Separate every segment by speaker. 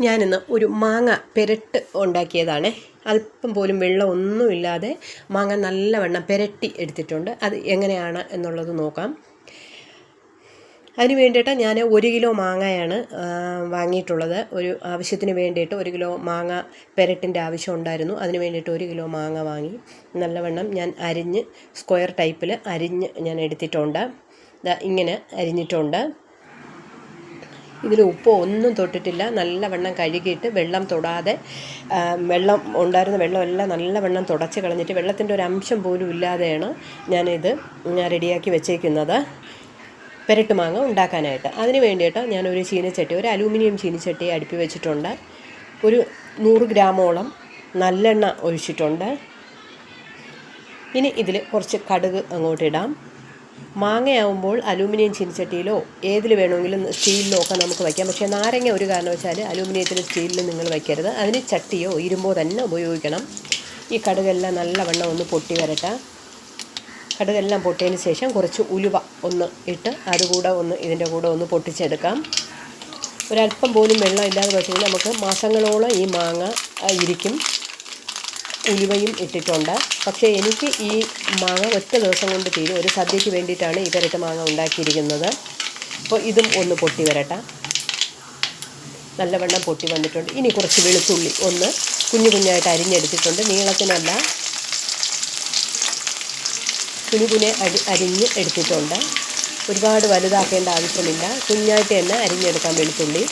Speaker 1: ഞാനിന്ന് ഒരു മാങ്ങ പെരട്ട് ഉണ്ടാക്കിയതാണ്. അല്പം പോലും വെള്ളം ഒന്നുമില്ലാതെ മാങ്ങ നല്ലവണ്ണം പെരട്ടി എടുത്തിട്ടുണ്ട്. അത് എങ്ങനെയാണ് എന്നുള്ളത് നോക്കാം. അതിന് വേണ്ടിയിട്ട് ഞാൻ ഒരു കിലോ മാങ്ങയാണ് വാങ്ങിയിട്ടുള്ളത്. ഒരു ആവശ്യത്തിന് വേണ്ടിയിട്ട് ഒരു കിലോ മാങ്ങ പെരട്ടിന്റെ ആവശ്യം ഉണ്ടായിരുന്നു. അതിന് വേണ്ടിയിട്ട് ഒരു കിലോ മാങ്ങ വാങ്ങി. നല്ലവണ്ണം ഞാൻ അരിഞ്ഞ് സ്ക്വയർ ടൈപ്പിൽ അരിഞ്ഞ് ഞാൻ എടുത്തിട്ടുണ്ട്. ഇങ്ങനെ അരിഞ്ഞിട്ടുണ്ട്. ഇതിൽ ഉപ്പ് ഒന്നും തൊട്ടിട്ടില്ല. നല്ലവണ്ണം കഴുകിയിട്ട് വെള്ളം തൊടാതെ വെള്ളം ഉണ്ടായിരുന്ന വെള്ളമെല്ലാം നല്ലവണ്ണം തുടച്ച് കളഞ്ഞിട്ട് വെള്ളത്തിന്റെ ഒരു അംശം പോലും ഇല്ലാതെയാണ് ഞാനിത് റെഡിയാക്കി വെച്ചേക്കുന്നത്. പെരട്ട് മാങ്ങ ഉണ്ടാക്കാനായിട്ട്. അതിന് വേണ്ടിയിട്ട് ഞാനൊരു ചീനച്ചട്ടി ഒരു അലൂമിനിയം ചീനച്ചട്ടി അടുപ്പി വെച്ചിട്ടുണ്ട്. ഒരു നൂറ് ഗ്രാമോളം നല്ലെണ്ണ ഒഴിച്ചിട്ടുണ്ട്. ഇനി ഇതിൽ കുറച്ച് കടുക് അങ്ങോട്ടിടാം മാങ്ങയാവുമ്പോൾ അലൂമിനിയം ചീനിച്ചട്ടിയിലോ ഏതിൽ വേണമെങ്കിലും സ്റ്റീലിലോ ഒക്കെ നമുക്ക് വയ്ക്കാം. പക്ഷേ നാരങ്ങ ഒരു കാരണവശാൽ അലൂമിനിയത്തിൽ സ്റ്റീലിലും നിങ്ങൾ വയ്ക്കരുത്. അതിന് ചട്ടിയോ ഇരുമ്പോ തന്നെ ഉപയോഗിക്കണം. ഈ കടുകെല്ലാം നല്ലവണ്ണം ഒന്ന് പൊട്ടി വരട്ടെ. കടുകെല്ലാം പൊട്ടിയതിന് ശേഷം കുറച്ച് ഉലുവ ഒന്ന് ഇട്ട് അതുകൂടെ ഒന്ന് ഇതിന്റെ കൂടെ ഒന്ന് പൊട്ടിച്ചെടുക്കാം. ഒരല്പം പോലും വെള്ളം ഇല്ലാതെ വെച്ചാൽ നമുക്ക് മാസങ്ങളോളം ഈ മാങ്ങ ഇരിക്കും. ഉലുവയും ഇട്ടിട്ടുണ്ട്. പക്ഷേ എനിക്ക് ഈ മാങ്ങ ഒറ്റ ദിവസം കൊണ്ട് തീരും. ഒരു സദ്യയ്ക്ക് വേണ്ടിയിട്ടാണ് ഈ പെരട്ട് മാങ്ങ ഉണ്ടാക്കിയിരിക്കുന്നത്. അപ്പോൾ ഇതും ഒന്ന് പൊട്ടി വരട്ടെ. നല്ലവണ്ണം പൊട്ടി വന്നിട്ടുണ്ട്. ഇനി കുറച്ച് വെളുത്തുള്ളി ഒന്ന് കുഞ്ഞു കുഞ്ഞായിട്ട് അരിഞ്ഞെടുത്തിട്ടുണ്ട്. നീളത്തിനല്ല. കുഞ്ഞു കുഞ്ഞെ അരി അരിഞ്ഞ് എടുത്തിട്ടുണ്ട്. ഒരുപാട് വലുതാക്കേണ്ട ആവശ്യമില്ല. കുഞ്ഞായിട്ട് തന്നെ അരിഞ്ഞെടുക്കാം വെളുത്തുള്ളി.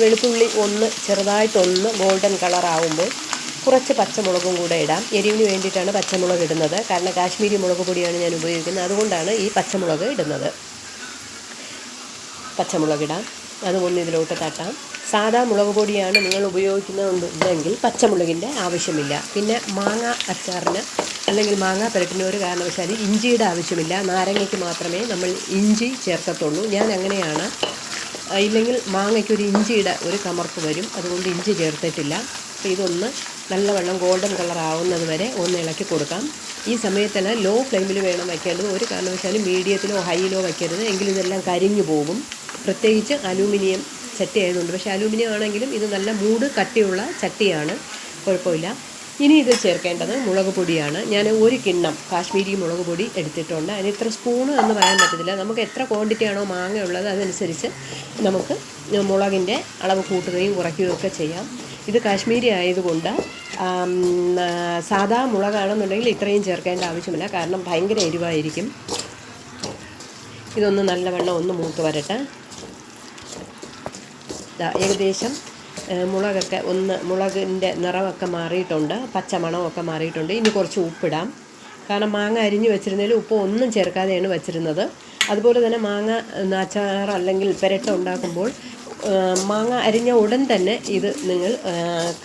Speaker 1: വെളുത്തുള്ളി ഒന്ന് ചെറുതായിട്ടൊന്ന് ഗോൾഡൻ കളറാവുമ്പോൾ കുറച്ച് പച്ചമുളകും കൂടെ ഇടാം. എരിവിന് വേണ്ടിയിട്ടാണ് പച്ചമുളക് ഇടുന്നത്. കാരണം കാശ്മീരി മുളക് പൊടിയാണ് ഞാൻ ഉപയോഗിക്കുന്നത്. അതുകൊണ്ടാണ് ഈ പച്ചമുളക് ഇടുന്നത്. പച്ചമുളക് ഇടാം. അതുകൊണ്ട് ഇതിലോട്ട് തട്ടാം. സാധാ മുളക് പൊടിയാണ് നിങ്ങൾ ഉപയോഗിക്കുന്നുണ്ടെങ്കിൽ പച്ചമുളകിന്റെ ആവശ്യമില്ല. പിന്നെ മാങ്ങ അച്ചാറിന് അല്ലെങ്കിൽ മാങ്ങ പുരട്ടിന് ഒരു കാരണവശാലും ഇഞ്ചിയുടെ ആവശ്യമില്ല. നാരങ്ങയ്ക്ക് മാത്രമേ നമ്മൾ ഇഞ്ചി ചേർക്കത്തുള്ളൂ. ഞാൻ അങ്ങനെയാണ്. ഇല്ലെങ്കിൽ മാങ്ങയ്ക്കൊരു ഇഞ്ചിയുടെ ഒരു കമർപ്പ് വരും. അതുകൊണ്ട് ഇഞ്ചി ചേർത്തിട്ടില്ല. അപ്പോൾ നല്ലവണ്ണം ഗോൾഡൻ കളർ ആവുന്നത് വരെ ഒന്ന് ഇളക്കി കൊടുക്കാം. ഈ സമയത്തിന് ലോ ഫ്ലെയിമിൽ വേണം വയ്ക്കേണ്ടത്. ഒരു കാരണവശാലും മീഡിയത്തിലോ ഹൈയിലോ വയ്ക്കരുത്. എങ്കിൽ ഇതെല്ലാം കരിഞ്ഞു പോകും. പ്രത്യേകിച്ച് അലൂമിനിയം ചട്ടി ആയതുകൊണ്ട്. പക്ഷേ അലൂമിനിയം ആണെങ്കിലും ഇത് നല്ല മൂട് കട്ടിയുള്ള ചട്ടിയാണ്. കുഴപ്പമില്ല. ഇനി ഇത് ചേർക്കേണ്ടത് മുളക് പൊടിയാണ്. ഞാൻ ഒരു കിണ്ണം കാശ്മീരി മുളക് പൊടി എടുത്തിട്ടുണ്ട്. അതിന് ഇത്ര സ്പൂണ് എന്ന് പറയാൻ പറ്റത്തില്ല. നമുക്ക് എത്ര ക്വാണ്ടിറ്റി ആണോ മാങ്ങ ഉള്ളത് അതനുസരിച്ച് നമുക്ക് മുളകിന്റെ അളവ് കൂട്ടുകയും കുറയ്ക്കുകയും ഒക്കെ ചെയ്യാം. ഇത് കാശ്മീരി ആയതുകൊണ്ട് സാധാ മുളകാണെന്നുണ്ടെങ്കിൽ ഇത്രയും ചേർക്കേണ്ട ആവശ്യമില്ല. കാരണം ഭയങ്കര എരിവായിരിക്കും. ഇതൊന്ന് നല്ലവണ്ണം ഒന്ന് മൂത്ത് വരട്ടെ. ഏകദേശം മുളകൊക്കെ ഒന്ന് മുളകിന്റെ നിറമൊക്കെ മാറിയിട്ടുണ്ട്. പച്ചമണമൊക്കെ മാറിയിട്ടുണ്ട്. ഇനി കുറച്ച് ഉപ്പിടാം. കാരണം മാങ്ങ അരിഞ്ഞ് വെച്ചിരുന്നതിൽ ഉപ്പ് ഒന്നും ചേർക്കാതെയാണ് വെച്ചിരുന്നത്. അതുപോലെ തന്നെ മാങ്ങ നാച്ചാർ അല്ലെങ്കിൽ പെരട്ട ഉണ്ടാക്കുമ്പോൾ മാങ്ങ അരിഞ്ഞ ഉടൻ തന്നെ ഇത് നിങ്ങൾ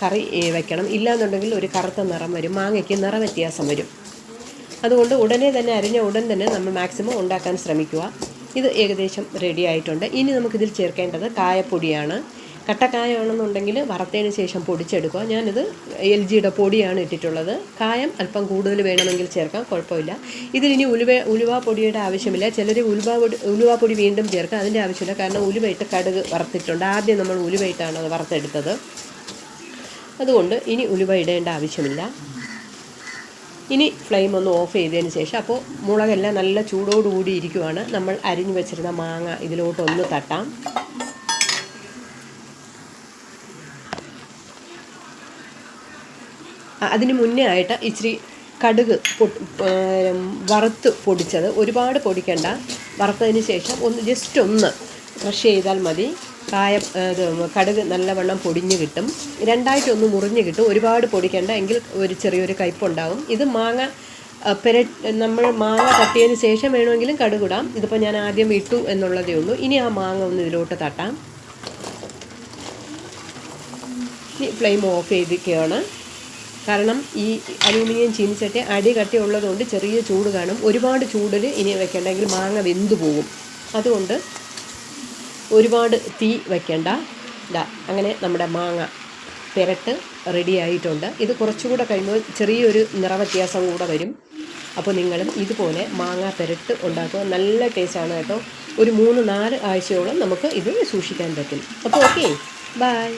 Speaker 1: കറി വെക്കണം. ഇല്ലാന്നുണ്ടെങ്കിൽ ഒരു കറുത്ത നിറം വരും. മാങ്ങയ്ക്ക് നിറ വ്യത്യാസം വരും. അതുകൊണ്ട് ഉടനെ തന്നെ അരിഞ്ഞ ഉടൻ തന്നെ നമ്മൾ മാക്സിമം ഉണ്ടാക്കാൻ ശ്രമിക്കുക. ഇത് ഏകദേശം റെഡി ആയിട്ടുണ്ട്. ഇനി നമുക്കിതിൽ ചേർക്കേണ്ടത് കായപ്പൊടിയാണ്. കട്ടക്കായാണെന്നുണ്ടെങ്കിൽ വറുത്തതിന് ശേഷം പൊടിച്ചെടുക്കുക. ഞാനിത് എൽ ജിയുടെ പൊടിയാണ് ഇട്ടിട്ടുള്ളത്. കായം അല്പം കൂടുതൽ വേണമെങ്കിൽ ചേർക്കാം കുഴപ്പമില്ല. ഇതിലിനി ഉലുവ ഉലുവ പൊടിയുടെ ആവശ്യമില്ല. ചിലർ ഉലുവ പൊടി ഉലുവ പൊടി വീണ്ടും ചേർക്കാം. അതിന്റെ ആവശ്യമില്ല. കാരണം ഉലുവയിട്ട് കടുക് വറുത്തിട്ടുണ്ട്. ആദ്യം നമ്മൾ ഉലുവയിട്ടാണ് അത് വറുത്തെടുത്തത്. അതുകൊണ്ട് ഇനി ഉലുവ ഇടേണ്ട ആവശ്യമില്ല. ഇനി ഫ്ലെയിം ഒന്ന് ഓഫ് ചെയ്തതിന് ശേഷം അപ്പോൾ മുളകെല്ലാം നല്ല ചൂടോടുകൂടി ഇരിക്കുവാണ്. നമ്മൾ അരിഞ്ഞു വെച്ചിരുന്ന മാങ്ങ ഇതിലോട്ടൊന്ന് തട്ടാം. അതിന് മുന്നേ ആയിട്ട് ഇച്ചിരി കടുക് വറുത്ത് പൊടിച്ചത്. ഒരുപാട് പൊടിക്കണ്ട. വറുത്തതിന് ശേഷം ഒന്ന് ജസ്റ്റ് ഒന്ന് ക്രഷ് ചെയ്താൽ മതി. കായ ഇത് കടുക് നല്ലവണ്ണം പൊടിഞ്ഞ് കിട്ടും. രണ്ടായിട്ടൊന്ന് മുറിഞ്ഞ് കിട്ടും. ഒരുപാട് പൊടിക്കണ്ട. എങ്കിൽ ഒരു ചെറിയൊരു കയ്പുണ്ടാകും ഇത് മാങ്ങ പെര നമ്മൾ മാങ്ങ തട്ടിയതിന് ശേഷം വേണമെങ്കിലും കടുകിടാം ഇതിപ്പോൾ ഞാൻ ആദ്യം ഇട്ടു എന്നുള്ളതേ ഉള്ളൂ. ഇനി ആ മാങ്ങ ഒന്ന് ഇതിലോട്ട് തട്ടാം. ഫ്ലെയിം ഓഫ് ചെയ്തിരിക്കുകയാണ്. കാരണം ഈ അലൂമിനിയം ചീനിച്ചട്ടി അടി കട്ടിയുള്ളതുകൊണ്ട് ചെറിയ ചൂട് കാണും. ഒരുപാട് ചൂടിൽ ഇനി വെക്കണ്ടെങ്കിൽ മാങ്ങ വെന്തു പോകും. അതുകൊണ്ട് ഒരുപാട് തീ വയ്ക്കേണ്ട അങ്ങനെ നമ്മുടെ മാങ്ങ പെരട്ട് റെഡി ആയിട്ടുണ്ട്. ഇത് കുറച്ചുകൂടെ കഴിയുമ്പോൾ ചെറിയൊരു നിറവ്യത്യാസം കൂടെ വരും. അപ്പോൾ നിങ്ങളും ഇതുപോലെ മാങ്ങ പെരട്ട് ഉണ്ടാക്കുക. നല്ല ടേസ്റ്റാണ് കേട്ടോ. ഒരു മൂന്ന് നാല് ആഴ്ചയോളം നമുക്ക് ഇത് സൂക്ഷിക്കാൻ പറ്റും. അപ്പോൾ ഓക്കെ. ബായ്